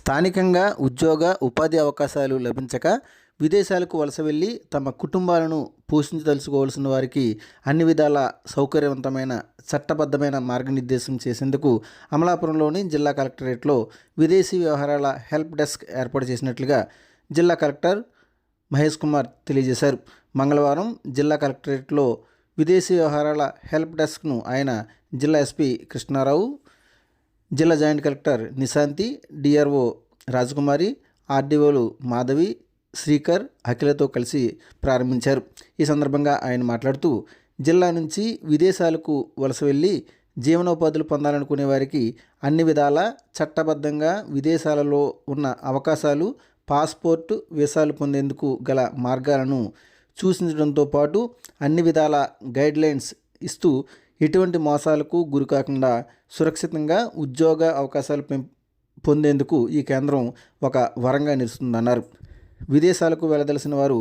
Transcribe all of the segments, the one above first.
స్థానికంగా ఉద్యోగ ఉపాధి అవకాశాలు లభించక విదేశాలకు వలస వెళ్ళి తమ కుటుంబాలను పోషించదలుచుకోవాల్సిన వారికి అన్ని విధాల సౌకర్యవంతమైన చట్టబద్ధమైన మార్గనిర్దేశం చేసేందుకు అమలాపురంలోని జిల్లా కలెక్టరేట్లో విదేశీ వ్యవహారాల హెల్ప్ డెస్క్ ఏర్పాటు చేసినట్లుగా జిల్లా కలెక్టర్ మహేష్ కుమార్ తెలియజేశారు. మంగళవారం జిల్లా కలెక్టరేట్లో విదేశీ వ్యవహారాల హెల్ప్ డెస్క్ను ఆయన జిల్లా ఎస్పీ కృష్ణారావు జిల్లా joint collector Nishanthi DRO Rajakumari ఆర్డీఓలు Madhavi Srikar అఖిలతో కలిసి ప్రారంభించారు. ఈ సందర్భంగా ఆయన మాట్లాడుతూ జిల్లా నుంచి విదేశాలకు వలస వెళ్ళి జీవనోపాధులు పొందాలనుకునే వారికి అన్ని విధాల చట్టబద్ధంగా విదేశాలలో ఉన్న అవకాశాలు పాస్పోర్ట్ వీసాలు పొందేందుకు గల మార్గాలను సూచించడంతో పాటు అన్ని విధాల గైడ్లైన్స్ ఇస్తూ ఎటువంటి మోసాలకు గురి కాకుండా సురక్షితంగా ఉద్యోగ అవకాశాలు పెం పొందేందుకు ఈ కేంద్రం ఒక వరంగా నిలుస్తుందన్నారు. విదేశాలకు వెళ్ళదలసిన వారు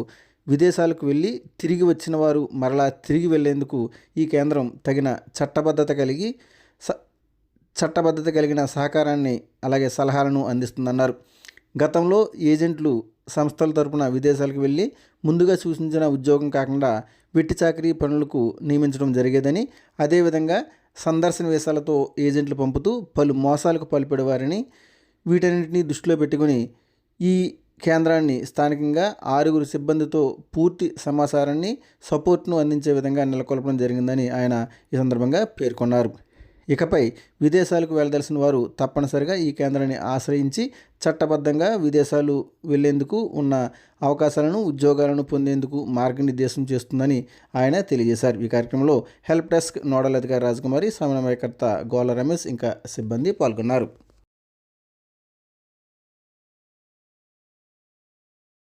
విదేశాలకు వెళ్ళి తిరిగి వచ్చిన వారు మరలా తిరిగి వెళ్ళేందుకు ఈ కేంద్రం తగిన చట్టబద్ధత కలిగి స చట్టబద్ధత కలిగిన సహకారాన్ని అలాగే సలహాలను అందిస్తుందన్నారు. గతంలో ఏజెంట్లు సంస్థల తరపున విదేశాలకు వెళ్ళి ముందుగా సూచించిన ఉద్యోగం కాకుండా వెట్టి చాకరీ పనులకు నియమించడం జరిగేదని అదేవిధంగా సందర్శన వీసాలతో ఏజెంట్లు పంపుతూ పలు మోసాలకు పాల్పడేవారని వీటన్నింటినీ దృష్టిలో పెట్టుకుని ఈ కేంద్రాన్ని స్థానికంగా ఆరుగురు సిబ్బందితో పూర్తి సమాచారాన్ని సపోర్ట్ను అందించే విధంగా నెలకొల్పడం జరిగిందని ఆయన ఈ సందర్భంగా పేర్కొన్నారు. ఇకపై విదేశాలకు వెళ్ళదలసిన వారు తప్పనిసరిగా ఈ కేంద్రాన్ని ఆశ్రయించి చట్టబద్ధంగా విదేశాలు వెళ్ళేందుకు ఉన్న అవకాశాలను ఉద్యోగాలను పొందేందుకు మార్గనిర్దేశం చేస్తుందని ఆయన తెలియజేశారు. ఈ కార్యక్రమంలో హెల్ప్ డెస్క్ నోడల్ అధికారి రాజకుమారి సమన్వయకర్త గోల రమేష్ ఇంకా సిబ్బంది పాల్గొన్నారు.